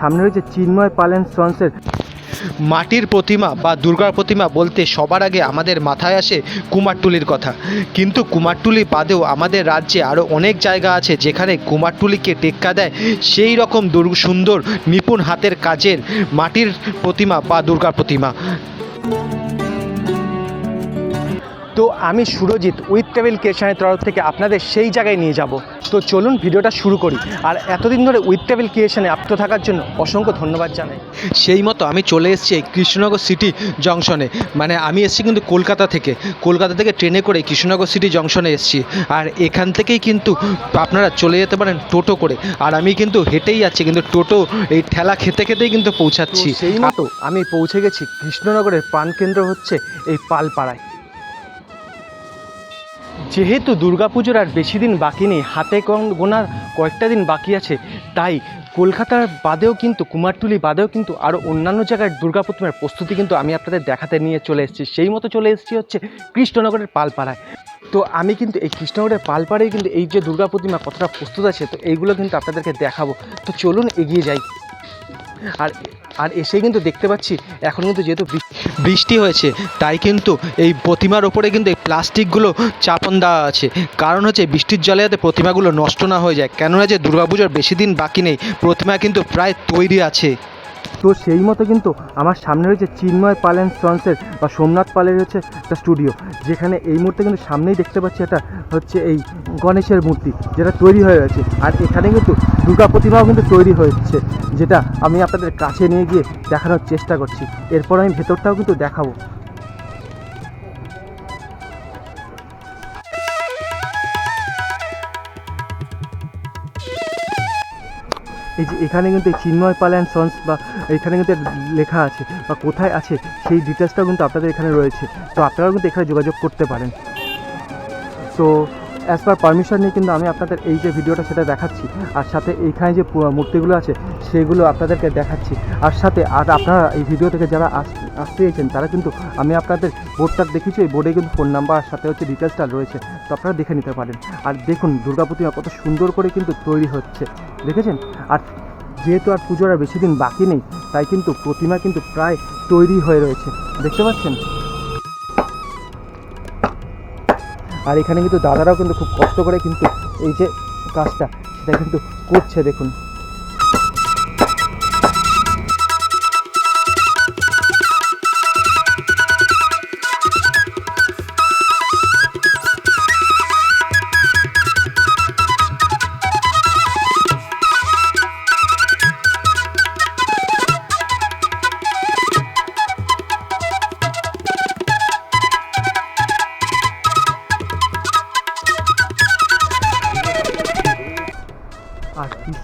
সামনে রয়েছে চিন্ময় পালেন সন্সের। মাটির প্রতিমা বা দুর্গার প্রতিমা বলতে সবার আগে আমাদের মাথায় আসে কুমারটুলির কথা। কিন্তু কুমারটুলি বাদেও আমাদের রাজ্যে আরও অনেক জায়গা আছে যেখানে কুমারটুলিকে টেক্কা দেয় সেই রকম দুর্গ সুন্দর নিপুণ হাতের কাজের মাটির প্রতিমা বা দুর্গা প্রতিমা। তো আমি সুরজিৎ উইথ ট্রাভেল ক্রিয়েশনের তরফ থেকে আপনাদের সেই জায়গায় নিয়ে যাব। তো চলুন ভিডিওটা শুরু করি। আর এতদিন ধরে উইথ ট্রাভেল ক্রিয়েশনে আপ্ত থাকার জন্য অসংখ্য ধন্যবাদ জানাই। সেই মতো আমি চলে এসেছি এই কৃষ্ণনগর সিটি জংশনে। মানে আমি এসেছি কিন্তু কলকাতা থেকে। কলকাতা থেকে ট্রেনে করে কৃষ্ণনগর সিটি জংশনে এসেছি। আর এখান থেকেই কিন্তু আপনারা চলে যেতে পারেন টোটো করে। আর আমি কিন্তু হেঁটেই যাচ্ছি কিন্তু টোটো এই ঠেলা খেতে খেতেই কিন্তু পৌঁছাচ্ছি। সেই মতো আমি পৌঁছে গেছি কৃষ্ণনগরের প্রাণকেন্দ্র হচ্ছে এই পালপাড়ায়। যেহেতু দুর্গাপুজোর আর বেশি দিন বাকি নেই, হাতে গোনার কয়েকটা দিন বাকি আছে, তাই কলকাতার বাদেও কিন্তু কুমারটুলি বাদেও কিন্তু আরও অন্যান্য জায়গায় দুর্গা প্রতিমার প্রস্তুতি কিন্তু আমি আপনাদের দেখাতে নিয়ে চলে এসেছি। সেই মতো চলে এসেছি হচ্ছে কৃষ্ণনগরের পালপাড়ায়। তো আমি কিন্তু এই কৃষ্ণনগরের পালপাড়ায় কিন্তু এই যে দুর্গা প্রতিমা কতটা প্রস্তুত আছে, তো এইগুলো কিন্তু আপনাদেরকে দেখাবো। তো চলুন এগিয়ে যাই। আর আর এসে কিন্তু দেখতে পাচ্ছি, এখন কিন্তু যেহেতু বৃষ্টি হয়েছে, তাই কিন্তু এই প্রতিমার ওপরে কিন্তু এই প্লাস্টিকগুলো চাপন দেওয়া আছে। কারণ হচ্ছে বৃষ্টির জলে যাতে প্রতিমাগুলো নষ্ট না হয়ে যায়, কেননা যে দুর্গাপুজোর বেশি দিন বাকি নেই, প্রতিমা কিন্তু প্রায় তৈরি আছে। তো সেই মতো কিন্তু আমার সামনে রয়েছে চিন্ময় পাল অ্যান্ড সন্সের বা সোমনাথ পালের হচ্ছে একটা স্টুডিও যেখানে এই মুহূর্তে কিন্তু সামনেই দেখতে পাচ্ছি এটা হচ্ছে এই গণেশের মূর্তি যেটা তৈরি হয়ে গেছে আর এখানে কিন্তু দুর্গা প্রতিমাও কিন্তু তৈরি হয়েছে, যেটা আমি আপনাদের কাছে নিয়ে গিয়ে দেখানোর চেষ্টা করছি। এরপর আমি ভেতরটাও কিন্তু দেখাবো। এই যে এখানে কিন্তু চিন্ময় পাল অ্যান্ড সন্স বা এখানে কিন্তু লেখা আছে বা কোথায় আছে সেই ডিটেলসটাও কিন্তু আপনাদের এখানে রয়েছে। তো আপনারাও কিন্তু এখানে যোগাযোগ করতে পারেন। তো অ্যাজ পার পারমিশন নিয়ে কিন্তু আমি আপনাদের এই যে ভিডিওটা সেটা দেখাচ্ছি। আর সাথে এইখানে যে মূর্তিগুলো আছে, সেগুলো আপনাদেরকে দেখাচ্ছি। আর সাথে, আর আপনারা এই ভিডিও থেকে যারা আস- আসতে চেয়েছেন তারা কিন্তু আমি আপনাদের বোর্ডটা দেখেছি এই বোর্ডে কিন্তু ফোন নাম্বার আর সাথে হচ্ছে ডিটেলসটা রয়েছে, তো আপনারা দেখে নিতে পারেন। আর দেখুন দুর্গা প্রতিমা কত সুন্দর করে কিন্তু তৈরি হচ্ছে। দেখেছেন? আর যেহেতু আর পুজোর আর বেশি দিন বাকি নেই, তাই কিন্তু প্রতিমা কিন্তু প্রায় তৈরি হয়ে রয়েছে। দেখতে পাচ্ছেন? আর এখানে কিন্তু দাদারাও কিন্তু খুব কষ্ট করে কিন্তু এই যে কাজটা, সেটা কিন্তু করছে, দেখুন।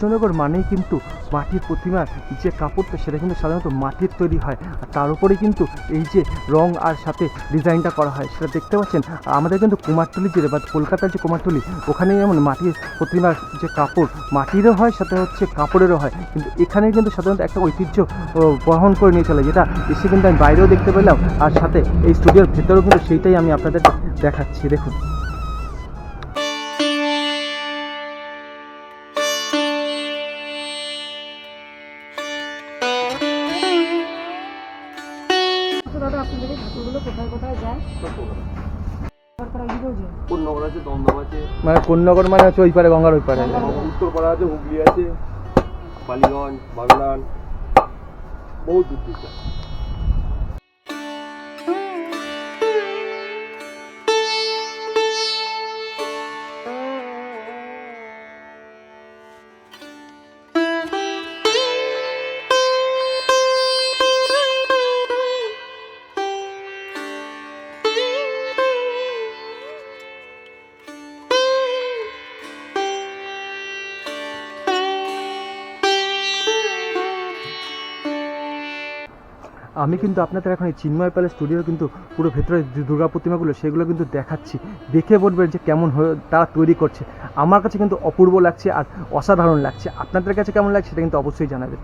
কৃষ্ণনগর মানেই কিন্তু মাটির প্রতিমার যে কাপড়টা সেটা কিন্তু সাধারণত মাটির তৈরি হয়। আর তার উপরেই কিন্তু এই যে রং আর সাথে ডিজাইনটা করা হয়, সেটা দেখতে পাচ্ছেন? আমাদের কিন্তু কুমারটুলি জেলে বা কলকাতার যে কুমারটুলি ওখানে যেমন মাটির প্রতিমার যে কাপড়, মাটিরও হয়, সাথে হচ্ছে কাপড়েরও হয়। কিন্তু এখানে কিন্তু সাধারণত একটা ঐতিহ্য বহন করে নিয়ে চলে, যেটা এসে কিন্তু আমি বাইরেও দেখতে পেলাম। আর সাথে এই স্টুডিওর ভেতরেও কিন্তু সেইটাই আমি আপনাদের দেখাচ্ছি। দেখুন। মানে কোন্নগর মানে হচ্ছে ওই পারে, গঙ্গার ওই পারে। উত্তরপাড়া আছে হুগলি আছে, বালিগঞ্জ, বাগনান বহুত দূর দূর আমি কিন্তু আপনাদের এখন এই চিন্ময় প্যালেস স্টুডিওর কিন্তু পুরো ভেতরে যে দুর্গা প্রতিমাগুলো, সেগুলো কিন্তু দেখাচ্ছি। দেখে বলবেন যে কেমন তারা তৈরি করছে। আমার কাছে কিন্তু অপূর্ব লাগছে আর অসাধারণ লাগছে। আপনাদের কাছে কেমন লাগছে সেটা কিন্তু অবশ্যই জানাবেন।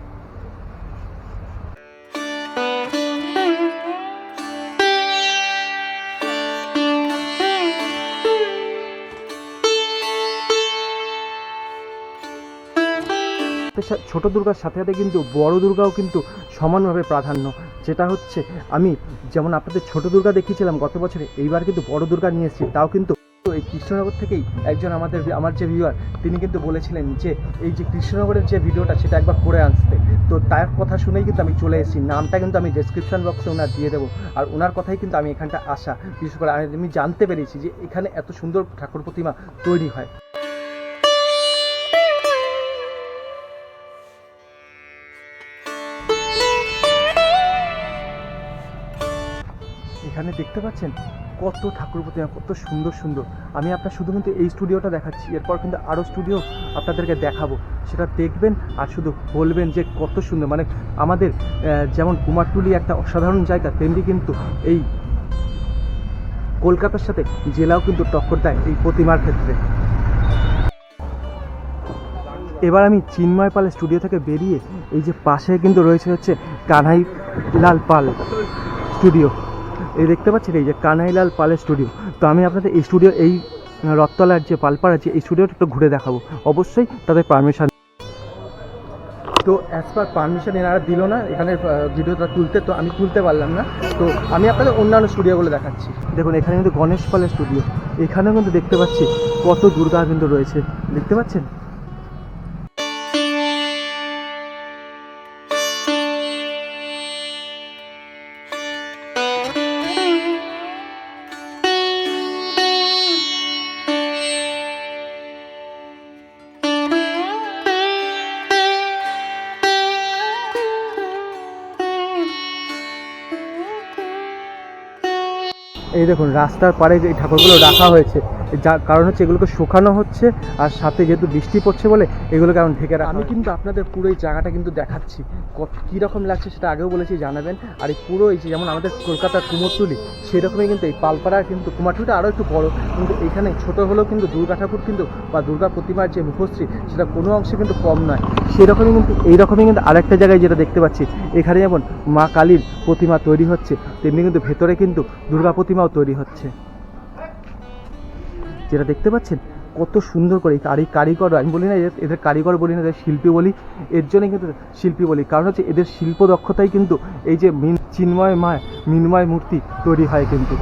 সা- ছোট দুর্গার সাথে সাথে কিন্তু বড় দুর্গাও কিন্তু সমানভাবে প্রাধান্য। যেটা হচ্ছে, আমি যেমন আপনাদের ছোট দুর্গা দেখিয়েছিলাম গত বছরে, এইবার কিন্তু বড় দুর্গা নিয়ে এসেছি। তাও কিন্তু এই কৃষ্ণনগর থেকেই একজন আমাদের আমার যে ভিউয়ার তিনি কিন্তু বলেছিলেন যে, এই যে কৃষ্ণনগরের যে ভিডিওটা, সেটা একবার করে আসতে। তো তার কথা শুনেই কিন্তু আমি চলে এসেছি। নামটা কিন্তু আমি ডেসক্রিপশন বক্সে ওনার দিয়ে দেবো। আর ওনার কথাই কিন্তু আমি এখানটা আসা। বিশেষ করে আমি জানতে পেরেছি যে, এখানে এত সুন্দর ঠাকুর প্রতিমা তৈরি হয়। এখানে দেখতে পাচ্ছেন? কত ঠাকুর প্রতিমা, কত সুন্দর সুন্দর। আমি আপনার শুধু কিন্তু এই স্টুডিওটা দেখাচ্ছি। এরপর কিন্তু আরও স্টুডিও আপনাদেরকে দেখাবো। সেটা দেখবেন আর শুধু বলবেন যে কত সুন্দর। মানে আমাদের যেমন কুমারটুলি একটা অসাধারণ জায়গা, তেমনি কিন্তু এই কলকাতার সাথে জেলাও কিন্তু টক্কর দেয় এই প্রতিমার ক্ষেত্রে। এবার আমি চিন্ময় পালের স্টুডিও থেকে বেরিয়ে এই যে পাশে কিন্তু রয়েছে হচ্ছে কানাই লাল পাল স্টুডিও। এই দেখতে পাচ্ছেন এই যে কানাইলাল পালের স্টুডিও তো আমি আপনাদের এই স্টুডিও এই রথতলার যে পালপাড়া আছে, এই স্টুডিওটা একটু ঘুরে দেখাবো। অবশ্যই তাদের পারমিশন তো অ্যাজ পার পারমিশন এনারা দিল না, এখানে ভিডিওটা তুলতে, তো আমি তুলতে পারলাম না। তো আমি আপনাদের অন্যান্য স্টুডিওগুলো দেখাচ্ছি। দেখুন, এখানে কিন্তু গণেশ পালের স্টুডিও এখানেও কিন্তু দেখতে পাচ্ছি কত দুর্গা কিন্তু রয়েছে। দেখতে পাচ্ছেন? এই দেখুন রাস্তার পাড়ে এই ঠাকুরগুলো রাখা হয়েছে যার কারণ হচ্ছে এগুলোকে শুকানো হচ্ছে আর সাথে যেহেতু বৃষ্টি পড়ছে বলে এগুলোকে এখন ঢেকে রাখা আমি কিন্তু আপনাদের পুরো এই জায়গাটা কিন্তু দেখাচ্ছি। কীরকম লাগছে সেটা আগেও বলেছি জানাবেন। আর এই পুরো এই যে যেমন আমাদের কলকাতার কুমোরটুলি সেরকমই কিন্তু এই পালপাড়ার কিন্তু কুমারটুলিটা আরও একটু বড়। কিন্তু এখানে ছোট হলেও কিন্তু দুর্গা ঠাকুর কিন্তু বা দুর্গা প্রতিমার যে মুখশ্রী সেটা কোনো অংশে কিন্তু কম নয়। সেরকমই কিন্তু এইরকমই কিন্তু আরেকটা জায়গায় যেটা দেখতে পাচ্ছি এখানে যেমন মা কালীর প্রতিমা তৈরি হচ্ছে তেমনি কিন্তু ভেতরে কিন্তু দুর্গা প্রতিমাও তৈরি হচ্ছে। যেটা দেখতে পাচ্ছেন, কত সুন্দর করে আর এই কারিগর, আমি বলি না এদের- কারিগর বলি না, এদের শিল্পী বলি, এর জন্যই কিন্তু শিল্পী বলি। কারণ হচ্ছে এদের শিল্প দক্ষতাই কিন্তু এই যে মিন- চিন্ময় মায়, মিনময় মূর্তি তৈরি হয় কিন্তু।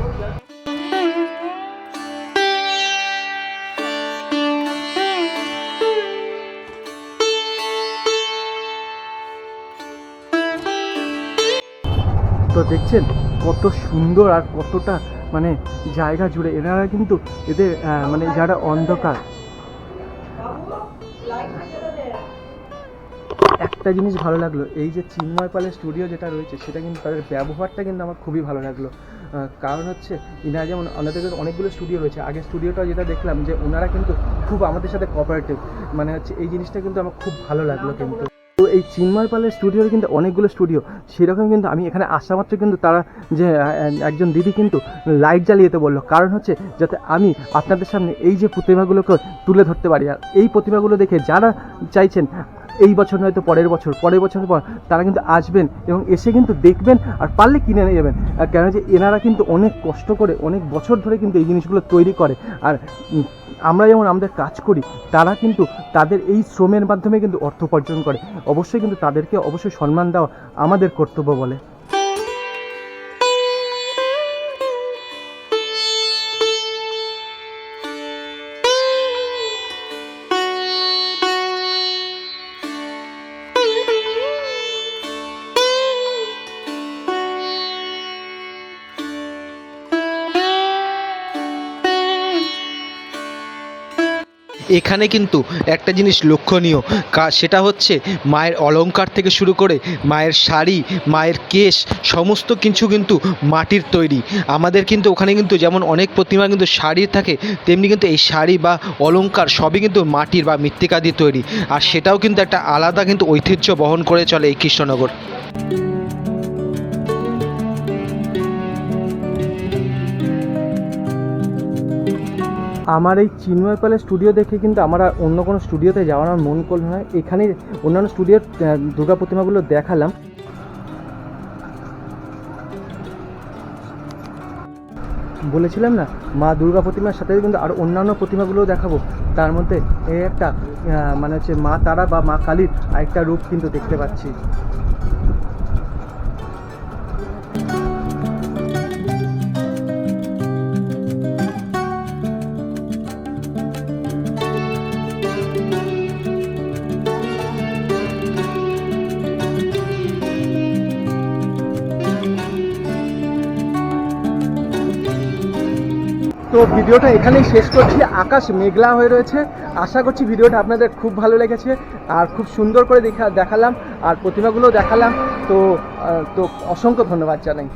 তো দেখছেন, কত সুন্দর আর কতটা মানে জায়গা জুড়ে। এনারা কিন্তু এদের মানে যারা অন্ধকার। একটা জিনিস ভালো লাগল, এই যে চিন্ময় পালের স্টুডিও যেটা রয়েছে, সেটা কিন্তু তাদের ব্যবহারটা কিন্তু আমার খুবই ভালো লাগল। কারণ হচ্ছে ইনারা যেমন ওনাদের অনেকগুলো স্টুডিও রয়েছে। আগে স্টুডিওটা যেটা দেখলাম যে ওনারা কিন্তু খুব আমাদের সাথে কোঅপারেটিভ মানে হচ্ছে এই জিনিসটা কিন্তু আমার খুব ভালো লাগল কিন্তু। তো এই চিন্ময় পালের স্টুডিওর কিন্তু অনেকগুলো স্টুডিও সেরকম কিন্তু আমি এখানে আসা মাত্র কিন্তু তারা যে একজন দিদি কিন্তু লাইট জ্বালিয়ে যেতে বলল। কারণ হচ্ছে যাতে আমি আপনাদের সামনে এই যে প্রতিভাগুলোকে তুলে ধরতে পারি, আর এই প্রতিভাগুলো দেখে যারা চাইছেন এই বছর নয়তো পরের বছর পরের বছর পর তারা কিন্তু আসবেন এবং এসে কিন্তু দেখবেন আর পারলে কিনে নিয়ে যাবেন। কেন যে এনারা কিন্তু অনেক কষ্ট করে, অনেক বছর ধরে কিন্তু এই জিনিসগুলো তৈরি করে। আর আমরা যেমন আমাদের কাজ করি, তারা কিন্তু তাদের এই শ্রমের মাধ্যমে কিন্তু অর্থ উপার্জন করে। অবশ্যই কিন্তু তাদেরকে অবশ্যই সম্মান দেওয়া আমাদের কর্তব্য বলে। এখানে কিন্তু একটা জিনিস লক্ষণীয় সেটা হচ্ছে মায়ের অলঙ্কার থেকে শুরু করে মায়ের শাড়ি, মায়ের কেশ, সমস্ত কিছু কিন্তু মাটির তৈরি। আমাদের কিন্তু ওখানে কিন্তু যেমন অনেক প্রতিমা কিন্তু শাড়ির থাকে, তেমনি কিন্তু এই শাড়ি বা অলঙ্কার সবই কিন্তু মাটির বা মৃত্তিকা দিয়ে তৈরি। আর সেটাও কিন্তু একটা আলাদা কিন্তু ঐতিহ্য বহন করে চলে এই কৃষ্ণনগর। আমার এই চিন্ময় পালের স্টুডিও দেখে কিন্তু আমার আর অন্য কোনো স্টুডিওতে যাওয়ার আমার মন করল না। এখানে অন্যান্য স্টুডিওর দুর্গা প্রতিমাগুলো দেখালাম। বলেছিলাম না, মা দুর্গা প্রতিমার সাথে কিন্তু আর অন্যান্য প্রতিমাগুলোও দেখাবো। তার মধ্যে এই একটা মানে হচ্ছে মা তারা বা মা কালীর আরেকটা রূপ কিন্তু দেখতে পাচ্ছি। তো ভিডিওটা এখানেই শেষ করছি। আকাশ মেঘলা হয়ে রয়েছে। আশা করছি ভিডিওটা আপনাদের খুব ভালো লেগেছে আর খুব সুন্দর করে দেখা দেখালাম আর প্রতিমাগুলো দেখালাম। তো তো অসংখ্য ধন্যবাদ জানাই।